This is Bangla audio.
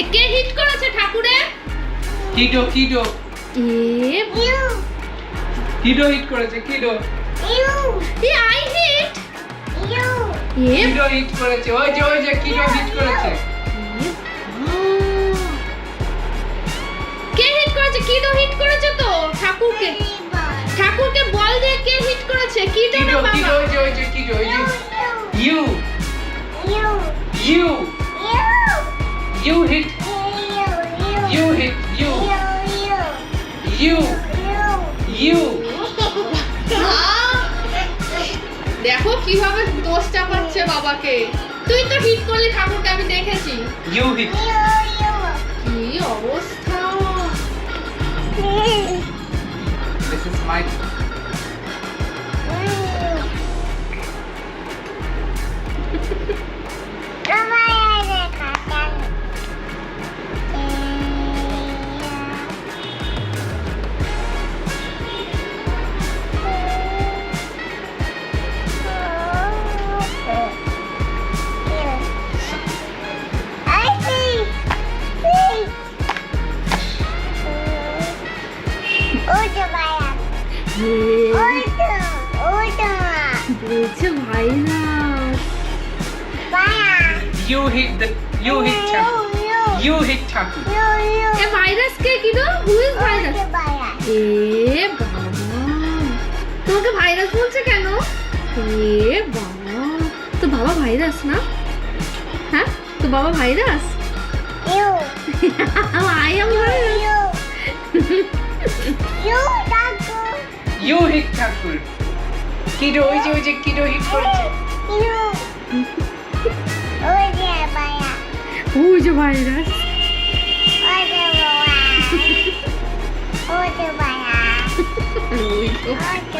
কে হিট করেছে ঠাকুরে? Kiddo kiddo. এ কিডো হিট করেছে কিডো। এ আই হিট কিডো হিট করেছে ওই যে ওই যে কিডো হিট করেছে। কে হিট করেছে? কিডো হিট করেছে তো ঠাকুরকে। ঠাকুরকে বল দিয়ে কে হিট করেছে। কিডো না কিডো কিডো বাবা। ওই যে ওই যে কিডো ওই যে। You. You. You. Hit you hit you you you দেখো কীভাবে দোষ চাপাচ্ছে বাবাকে। তুই তো হিট করলি ঠাকুরকে আমি দেখেছি। ইউ হিট কি অবস্থা? দিস ইজ মাই বলছে virus you hit the you hit Thakur you hit Thakur A virus কে কি গো? হু ইজ ভাইরাস এ বাবা। তোমাকে ভাইরাস বলছে কেন? এ বাবা। তো বাবা ভাইরাস না? হ্যাঁ? তো বাবা virus I am virus you hit Thakur kiddo ওই যে ওই যে কিডো হিট করেছে ওই যে ভাইরাস। ওই তো